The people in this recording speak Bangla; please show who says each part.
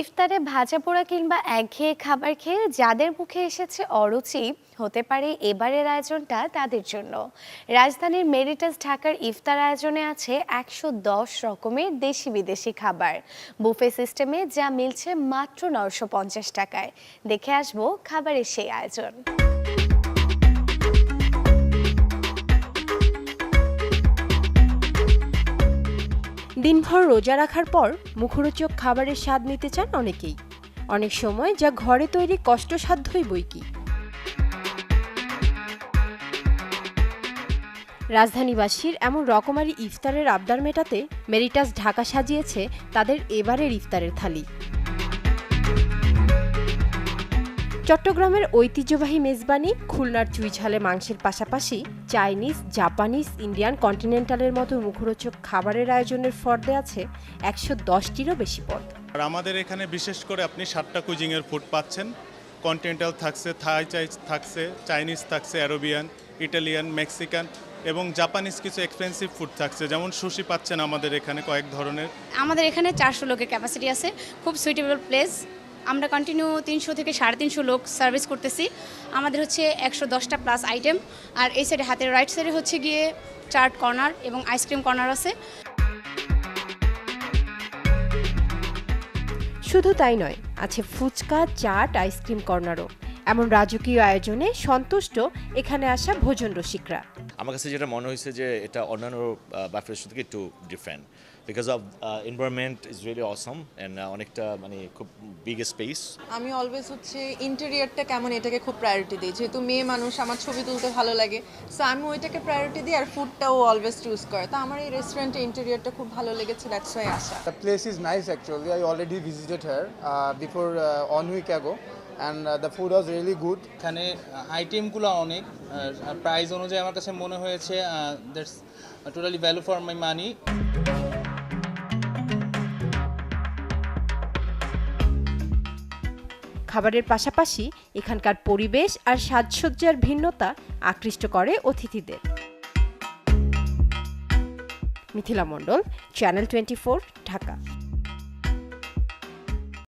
Speaker 1: ইফতারে ভাজা পোড়া কিংবা একঘেয়ে খাবার খেয়ে যাদের মুখে এসেছে অরুচি, হতে পারে এবারের আয়োজনটা তাদের জন্য। রাজধানীর মেরিটাস ঢাকার ইফতার আয়োজনে আছে একশো দশ রকমের দেশি বিদেশি খাবার। বুফে সিস্টেমে যা মিলছে মাত্র নশো পঞ্চাশ টাকায়। দেখে আসব খাবারের সেই আয়োজন।
Speaker 2: দিনভর রোজা রাখার পর মুখরোচক খাবারের স্বাদ নিতে চান অনেকেই। অনেক সময় যা ঘরে তৈরি কষ্টসাধ্যই বই কি রাজধানীবাসীর এমন রকমারি ইফতারের আবদার মেটাতে মেরিটাস ঢাকা সাজিয়েছে তাদের এবারের ইফতারের থালি। চট্টগ্রামের ঐতিহ্যবাহী মেজবানি খুলনার চুইঝালে মাংসের পাশাপাশি চাইনিজ জাপানিজ ইন্ডিয়ান কন্টিনেন্টালের মতো মুখরোচক খাবারের আয়োজনের ফর্দে আছে একশো দশটিরও বেশি পদ।
Speaker 3: আর আমাদের এখানে বিশেষ করে আপনি সাতটা কুজিংয়ের ফুড পাচ্ছেন। কন্টিনেন্টাল থাকছে থাই চাই থাকছে চাইনিজ থাকছে অ্যারোবিয়ান ইটালিয়ান মেক্সিকান এবং জাপানিজ কিছু এক্সপেন্সিভ ফুড থাকছে। যেমন সুশি পাচ্ছেন আমাদের এখানে কয়েক ধরনের।
Speaker 4: আমাদের এখানে চারশো লোকের ক্যাপাসিটি আছে। খুব সুইটেবল প্লেস আমরা কন্টিনিউ তিনশো থেকে সাড়ে তিনশো লোক সার্ভিস করতেছি। আমাদের হচ্ছে একশো দশটা প্লাস আইটেম আর এই সাইডে হাতের রাইট সাইডে হচ্ছে গিয়ে চাট কর্নার এবং আইসক্রিম কর্নার আছে।
Speaker 2: শুধু তাই নয়, আছে ফুচকা, চাট আইসক্রিম কর্নারও এমন রাজকীয় আয়োজনে সন্তুষ্ট এখানে আসা ভোজন রসিকরা।
Speaker 5: আমার কাছে যেটা মনে হয়েছে যে এটা অন্যান্য ব্যাপারের থেকে একটু different because of environment is really awesome and অনেকটা মানে খুব বিগ স্পেস
Speaker 6: আমি অলওয়েজ হচ্ছে ইন্টেরিয়ারটা কেমন এটাকে খুব প্রায়োরিটি দিই। যেহেতু মেয়ে মানুষ আমার ছবি তুলতে ভালো লাগে। সো আমি ওইটাকে প্রায়োরিটি দিই আর ফুডটাও অলওয়েজ চুজ করে। তো আমার এই রেস্টুরেন্টে ইন্টেরিয়ারটা খুব ভালো লেগেছে দ্যাটস ওয়াই আসা।
Speaker 7: The place is nice actually. I already visited here uh, before uh, one uh, the food was really good.
Speaker 8: এখানে আইটেমগুলো অনেক প্রাইস অনুযায়ী আমার কাছে মনে হয়েছে that's totally value for my money
Speaker 2: খাবারের পাশাপাশি এখানকার পরিবেশ আর সাজসজ্জার ভিন্নতা আকৃষ্ট করে অতিথিদের। Mithila Mondal channel twenty Dhaka.